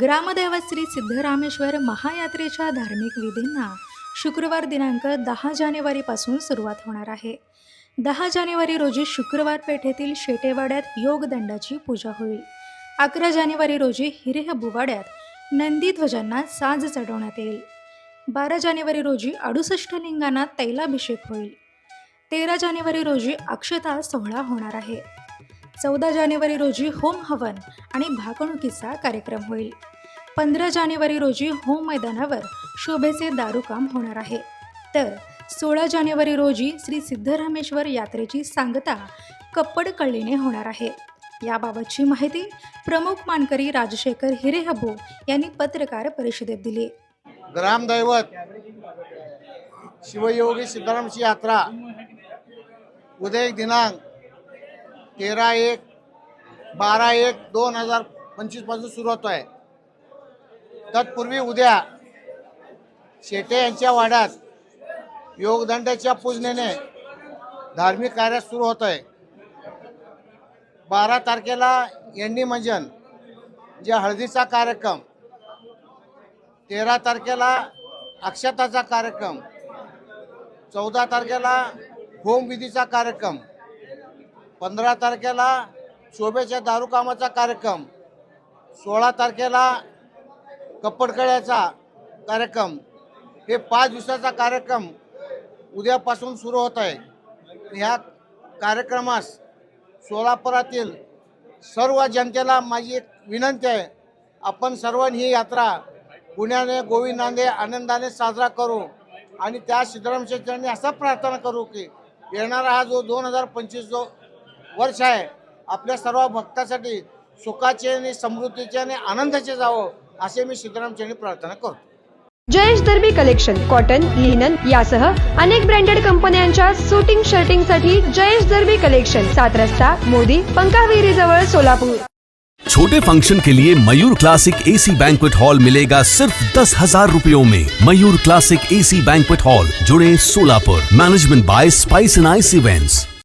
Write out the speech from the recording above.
ग्रामदैवत श्री सिद्धरामेश्वर महायात्रेच्या धार्मिक विधींना शुक्रवार दिनांक दहा जानेवारीपासून सुरुवात होणार आहे. दहा जानेवारी रोजी शुक्रवार पेठेतील शेटेवाड्यात योगदंडाची पूजा होईल. अकरा जानेवारी रोजी हिरेह बुवाड्यात नंदीध्वजांना साज चढवण्यात येईल. बारा जानेवारी रोजी अडुसष्ट लिंगांना तैलाभिषेक होईल. तेरा जानेवारी रोजी अक्षता सोहळा होणार आहे. चौदा जानेवारी रोजी होम हवन आणि भाकणुकीचा कार्यक्रम होईल. पंधरा जानेवारी रोजी होम मैदानावर शोभेचे दारूकाम होणार आहे. तर सोळा जानेवारी रोजी श्री सिद्धरामेश्वर यात्रेची सांगता कप्पड कळीने होणार आहे. याबाबतची माहिती प्रमुख मानकरी राजशेखर हिरेहबू यांनी पत्रकार परिषदेत दिली. ग्रामदैवत शिवयोगी सिद्धरामची यात्रा उदय दिनांक तेरा एक बारा एक दोन हजार पंचवीसपासून सुरू होतो आहे तत्पूर्वी उद्या शेटे यांच्या वाड्यात योगदंडाच्या पूजनेने धार्मिक कार्य सुरू होत आहे बारा तारखेला यांनी मंजन जे हळदीचा कार्यक्रम तेरा तारखेला अक्षताचा कार्यक्रम चौदा तारखेला होमविधीचा कार्यक्रम पंधरा तारखेला शोभेच्या दारूकामाचा कार्यक्रम सोळा तारखेला कप्पडकड्याचा कार्यक्रम हे पाच दिवसाचा कार्यक्रम उद्यापासून सुरू होत आहे. ह्या कार्यक्रमास सोलापुरातील सर्व जनतेला माझी एक विनंती आहे. आपण सर्वांनी ही यात्रा पुण्याने गोविंदाने आनंदाने साजरा करू आणि त्या सिद्धरामच्या चरणी असा प्रार्थना करू की येणारा हा जो दोन हजार पंचवीस जो वर्ष आहे. आपल्या सर्व भक्तासाठी सुखाचे आणि समृद्धीचे आणि आनंदाचे जावं असे मी सिद्धरामचरणी प्रार्थना करतो. Jayesh Darbi collection cotton linen यासह अनेक ब्रँडेड कंपन्यांच्या सुटिंग शर्टिंगसाठी जयेश दर्बी कलेक्शन सात रस्ता मोदी पंकाविरी जवळ सोलापूर. छोटे फंक्शन के लिए Mayur classic AC banquet hall मिलेगा सिर्फ दस हजार रूपयों में। Mayur classic AC banquet hall जुड़े Solapur. Management by spice and ice events